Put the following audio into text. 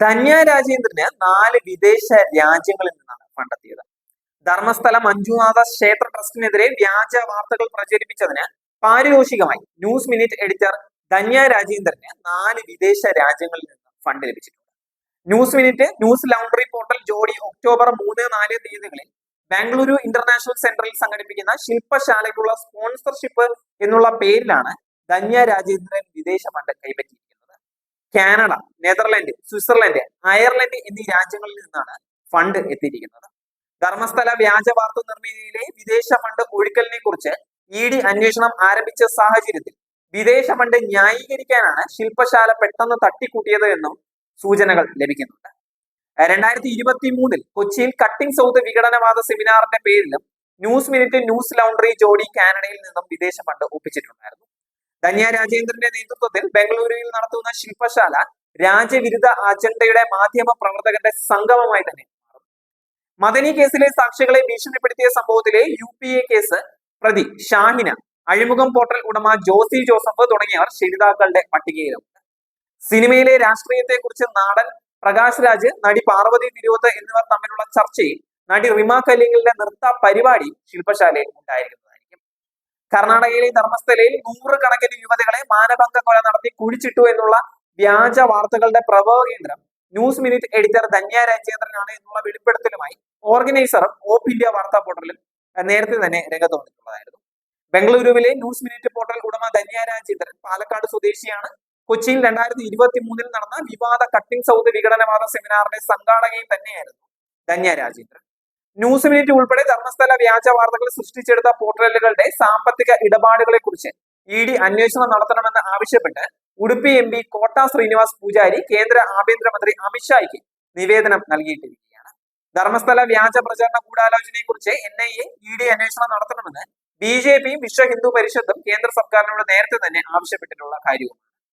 ധന്യ രാജേന്ദ്രന് നാല് വിദേശ രാജ്യങ്ങളിൽ നിന്നാണ് കണ്ടെത്തിയത് ധർമ്മസ്ഥലം മഞ്ജുനാഥ ക്ഷേത്ര ട്രസ്റ്റിനെതിരെ വ്യാജ വാർത്തകൾ പ്രചരിപ്പിച്ചതിന് പാരിതോഷികമായി ന്യൂസ് മിനിറ്റ് എഡിറ്റർ ധന്യ രാജേന്ദ്രന് നാല് വിദേശ രാജ്യങ്ങളിൽ നിന്ന് ഫണ്ട് ലഭിച്ചിട്ടുണ്ട്. News minute news laundry portal ജോഡി ഒക്ടോബർ മൂന്ന് നാല് തീയതികളിൽ ബാംഗ്ലൂരു ഇന്റർനാഷണൽ സെന്ററിൽ സംഘടിപ്പിക്കുന്ന ശില്പശാലയ്ക്കുള്ള സ്പോൺസർഷിപ്പ് എന്നുള്ള പേരിലാണ് ധന്യ രാജേന്ദ്രൻ വിദേശ ഫണ്ട് കൈപ്പറ്റിയിരിക്കുന്നത് കാനഡ നെതർലൻഡ് സ്വിറ്റ്സർലൻഡ് അയർലൻഡ് എന്നീ രാജ്യങ്ങളിൽ നിന്നാണ് ഫണ്ട് എത്തിയിരിക്കുന്നത്. ധർമ്മസ്ഥല വ്യാജ വാർത്ത നിർമ്മിതിയിലെ വിദേശ ഫണ്ട് ഒഴുക്കലിനെ കുറിച്ച് ഇ ഡി അന്വേഷണം ആരംഭിച്ച സാഹചര്യത്തിൽ വിദേശ ഫണ്ട് ന്യായീകരിക്കാനാണ് ശില്പശാല പെട്ടെന്ന് തട്ടിക്കൂട്ടിയത് എന്നും സൂചനകൾ ലഭിക്കുന്നുണ്ട്. രണ്ടായിരത്തി ഇരുപത്തി മൂന്നിൽ കൊച്ചിയിൽ കട്ടിംഗ് സൗത്ത് വിഘടനവാദ സെമിനാറിന്റെ പേരിലും ന്യൂസ് മിനിറ്റ് ന്യൂസ് ലൗണ്ടറി ജോഡി കാനഡയിൽ നിന്നും വിദേശ ഫണ്ട് ഒപ്പിച്ചിട്ടുണ്ടായിരുന്നു. ധന്യ രാജേന്ദ്രന്റെ നേതൃത്വത്തിൽ ബംഗളൂരുവിൽ നടത്തുന്ന ശില്പശാല രാജ്യവിരുദ്ധ അജണ്ടയുടെ മാധ്യമ പ്രവർത്തകന്റെ സംഗമമായി തന്നെ മദനി കേസിലെ സാക്ഷികളെ ഭീഷണിപ്പെടുത്തിയ സംഭവത്തിലെ യു പി എ കേസ് പ്രതി ഷാഹിന അഴിമുഖം പോർട്ടൽ ഉടമ ജോസി ജോസഫ് തുടങ്ങിയവർ ശരിതാക്കളുടെ പട്ടികയിലുണ്ട്. സിനിമയിലെ രാഷ്ട്രീയത്തെ കുറിച്ച് നാടൻ പ്രകാശ് രാജ് നടി പാർവതി തിരുവത്ത് എന്നിവർ തമ്മിലുള്ള ചർച്ചയിൽ നടി റിമ കല്ലിങ്ങലിന്റെ നൃത്ത പരിപാടി ശില്പശാലയിൽ ഉണ്ടായിരിക്കുന്നതായിരിക്കും കർണാടകയിലെ ധർമ്മസ്ഥലയിൽ നൂറുകണക്കിന് യുവതികളെ മാനഭംഗ കൊല നടത്തി കുഴിച്ചിട്ടു എന്നുള്ള വ്യാജ വാർത്തകളുടെ പ്രഭവ കേന്ദ്രം ന്യൂസ് മിനിറ്റ് എഡിറ്റർ ധന്യ രാജേന്ദ്രനാണ് എന്നുള്ള വെളിപ്പെടുത്തലുമായി ഓർഗനൈസറും ഓപ്പ് ഇന്ത്യ വാർത്താ പോർട്ടലും നേരത്തെ തന്നെ രംഗത്ത് വന്നിട്ടുള്ളതായിരുന്നു ബംഗളൂരുവിലെ ന്യൂസ് മിനിറ്റ് പോർട്ടൽ ഉടമ ധന്യ രാജേന്ദ്രൻ പാലക്കാട് സ്വദേശിയാണ്. കൊച്ചിയിൽ രണ്ടായിരത്തി ഇരുപത്തി മൂന്നിൽ നടന്ന വിവാദ കട്ടിംഗ് സൗത്ത് വിഘടനവാദ സെമിനാറിന്റെ സംഘാടകയും തന്നെയായിരുന്നു ധന്യ രാജേന്ദ്രൻ. ന്യൂസ് മിനിറ്റ് ഉൾപ്പെടെ ധർമ്മസ്ഥല വ്യാജ വാർത്തകൾ സൃഷ്ടിച്ചെടുത്ത പോർട്ടലുകളുടെ സാമ്പത്തിക ഇടപാടുകളെ കുറിച്ച് ഇ ഡി അന്വേഷണം നടത്തണമെന്ന് ആവശ്യപ്പെട്ട് ഉടുപ്പി എം പി കോട്ട ശ്രീനിവാസ് പൂജാരി കേന്ദ്ര ആഭ്യന്തരമന്ത്രി അമിത്ഷായ്ക്ക് നിവേദനം നൽകിയിട്ടിരിക്കുകയാണ് ധർമ്മസ്ഥല വ്യാജ പ്രചരണ ഗൂഢാലോചനയെ കുറിച്ച് N I A E D അന്വേഷണം നടത്തണമെന്ന് ബി ജെ പിയും വിശ്വ ഹിന്ദു പരിഷത്തും കേന്ദ്ര സർക്കാരിനോട് നേരത്തെ തന്നെ ആവശ്യപ്പെട്ടിട്ടുള്ള കാര്യവുമാണ്.